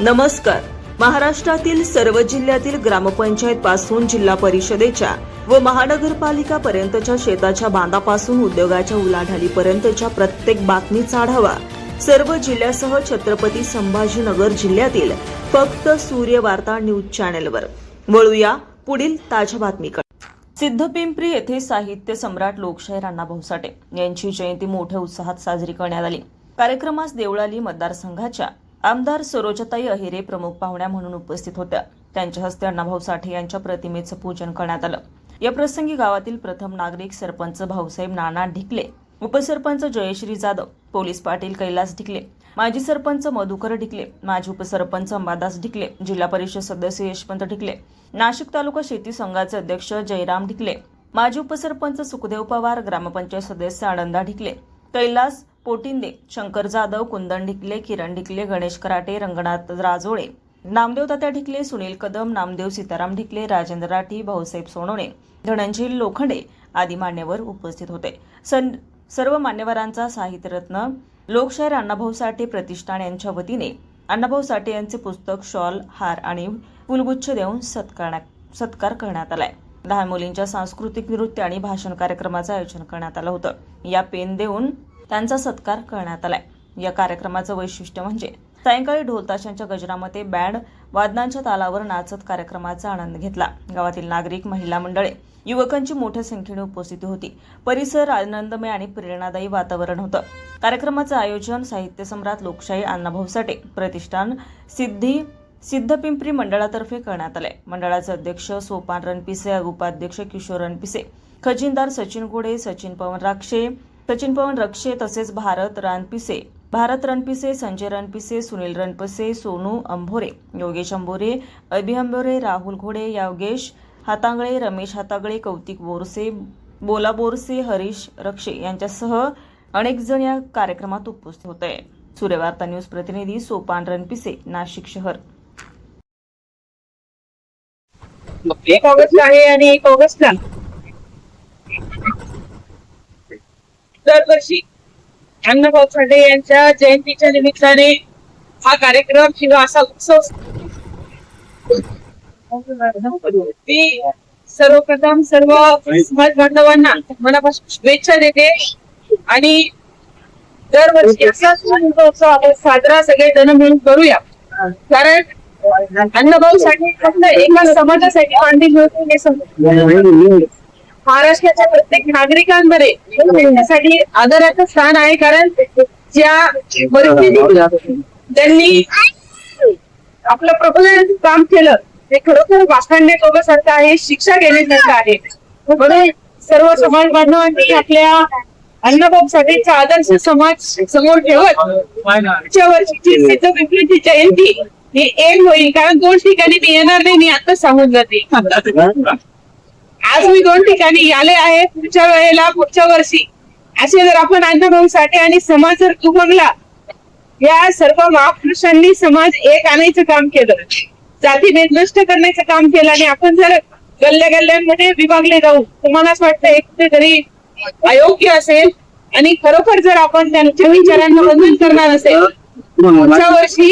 नमस्कार. महाराष्ट्रातील सर्व जिल्ह्यातील ग्रामपंचायत पासून जिल्हा परिषदेच्या व महानगरपालिका पर्यंतच्या शेताच्या बांधापासून उद्योगाच्या उलाढालीपर्यंतच्या प्रत्येक बातमीचा आढावा सर्व जिल्ह्यासह छत्रपती संभाजीनगर जिल्ह्यातील फक्त सूर्य वार्ता न्यूज चॅनेलवर. वळूया पुढील ताज्या बातमीकडे. सिद्धपिंपरी येथे साहित्य सम्राट लोकशाही अण्णा साठे यांची जयंती मोठ्या उत्साहात साजरी करण्यात आली. कार्यक्रमास देवळाली मतदारसंघाच्या आमदार सरोजताई अहिरे प्रमुख पाहुण्या म्हणून उपस्थित होत्या. त्यांच्या हस्ते अण्णाभाऊ साठे यांच्या प्रतिमेचं पूजन करण्यात आलं. या प्रसंगी गावातील प्रथम नागरिक सरपंच भाऊसाहेब नाना ढिकले उपसरपंच जयश्री जाधव पोलीस पाटील कैलास ढिकले माजी सरपंच मधुकर ढिकले माजी उपसरपंच अंबादास ढिकले जिल्हा परिषद सदस्य यशवंत ढिकले नाशिक तालुका शेती संघाचे अध्यक्ष जयराम ढिकले माजी उपसरपंच सुखदेव पवार ग्रामपंचायत सदस्य आनंदा ढिकले कैलास पोटिंदे शंकर जाधव कुंदन ढिकले किरण ढिकले गणेश कराटे रंगनाथ राजोळे नामदेव तात्या ढिकले सुनील कदम नामदेव सीताराम ढिकले राजेंद्र राठी भाऊसाहेब सोनवणे धनंजय लोखंडे आदी मान्यवर उपस्थित होते. सन- सर्व मान्यवरांचा साहित्यरत्न लोकशाहीर अण्णाभाऊ साठे प्रतिष्ठान यांच्या वतीने अण्णाभाऊ साठे यांचे पुस्तक शॉल हार आणि फुलगुच्छ देऊन सत्कार सत्कार करण्यात आलाय. लहान मुलींच्या सांस्कृतिक नृत्य आणि भाषण कार्यक्रमाचं आयोजन करण्यात आलं होतं. या पेन देऊन त्यांचा सत्कार करण्यात आलाय. या कार्यक्रमाचं वैशिष्ट्य म्हणजे सायंकाळी ढोलताशांच्या गजरामध्ये बँड वादनांच्या तालावर नाचत कार्यक्रमाचा आनंद घेतला. गावातील नागरिक महिला मंडळे युवकांची मोठ्या संख्येने उपस्थिती होती. परिसर आनंदमय आणि प्रेरणादायी वातावरण होतं. कार्यक्रमाचं आयोजन साहित्य सम्राट लोकशाही अण्णाभाऊ साठे प्रतिष्ठान सिद्धी सिद्धपिंपरी मंडळातर्फे करण्यात आलंय. मंडळाचे अध्यक्ष सोपान रणपिसे उपाध्यक्ष किशोर रणपिसे खजिनदार सचिन गोडे सचिन पवन राक्षे सचिन पवन रक्षे तसेच भारत रणपिसे. भारत रणपिसे संजय रणपिसे सुनील रणपिसे सोनू अंभोरे योगेश अंभोरे अभि अंभोरे राहुल घोडे योगेश हातांगळे रमेश हातागळे कौतिक बोरसे बोला बोरसे हरीश रक्षे यांच्यासह अनेक जण या कार्यक्रमात उपस्थित होते. सूर्यवार्ता न्यूज प्रतिनिधी सोपान रणपिसे नाशिक शहर. एक ऑगस्ट आहे आणि एक ऑगस्टला दरवर्षी अण्णाभाऊ साठे यांच्या जयंतीच्या निमित्ताने हा कार्यक्रम किंवा असा उत्सव मी सर्वप्रथम सर्व समाज बांधवांना मनापासून शुभेच्छा देते आणि दरवर्षी असा उत्सव आपण साजरा सगळे जण मिळून करूया कारण अण्णाभाऊ साठे फक्त एका समाजासाठी मांडली होते हे समजतं. महाराष्ट्राच्या प्रत्येक नागरिकांमध्ये त्यांच्यासाठी आदराचं स्थान आहे. कारण ज्या परिस्थितीत त्यांनी आपलं प्रबोधन काम केलं ते खरोखर वाखाणण्यासारखं आहे शिक्षा घेण्यासारखं आहे. म्हणून सर्व समाज बांधवांनी आपल्या अण्णाभाऊ साठेचा आदर्श समाज समोर ठेवत पुढच्या वर्षीची सिद्ध विक्रीची जयंती ही एक होईल. कारण दोन ठिकाणी मी येणार नाही मी आता सांगून जाते आज मी दोन ठिकाणी आले आहे. पुढच्या वेळेला पुढच्या वर्षी. असे जर आपण अण्णाभाऊ साठे आणि समाज जर दुभंगला या सर्व महापुरुषांनी समाज एक आणायचं काम केलं. जातीने नष्ट करण्याचं काम केलं आणि आपण जर गल्ल्या गल्ल्यांमध्ये विभागले जाऊ तुम्हालाच वाटतं एक कुठेतरी अयोग्य असेल आणि खरोखर जर आपण त्यांच्या विचारांना वंदन करणार असेल पुढच्या वर्षी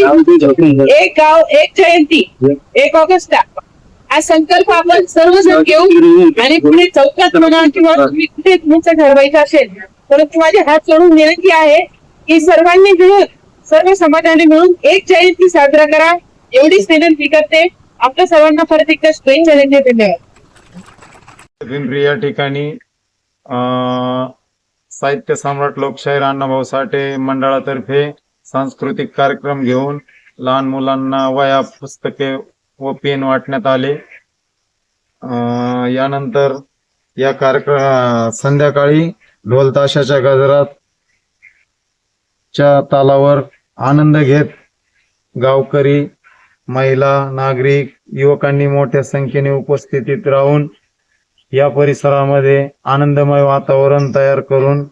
एक गाव एक जयंती एक ऑगस्ट हा संकल्प आपण सर्वजण घेऊ आणि पुढे चौकात म्हणा किंवा कुठे तुमचं ठरवायचं असेल परंतु माझे हात जोडून विनंती आहे की सर्वांनी मिळून सर्व समाजाने मिळून एक जयंती साजरा करा. एवढीच विनंती करते. आपल्या सर्वांना परत एकदा शुभेच्छा देते धन्यवाद. पिंपरी या ठिकाणी अं, साहित्य सम्राट लोकशाहीर अण्णाभाऊ साठे मंडळातर्फे सांस्कृतिक कार्यक्रम घेऊन लहान मुलांना वया पुस्तके व पेन वाटण्यात आले. यानंतर या कार्यक्रम संध्याकाळी ढोल ताशाच्या गजरात च्या तालावर आनंद घेत गावकरी महिला नागरिक युवकांनी मोठ्या संख्येने उपस्थितीत राहून या परिसरामध्ये आनंदमय वातावरण तयार करून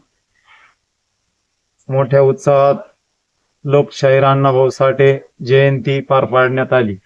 मोठ्या उत्साहात लोकशाहीर अण्णाभाऊ साठे जयंती पार पाडण्यात आली.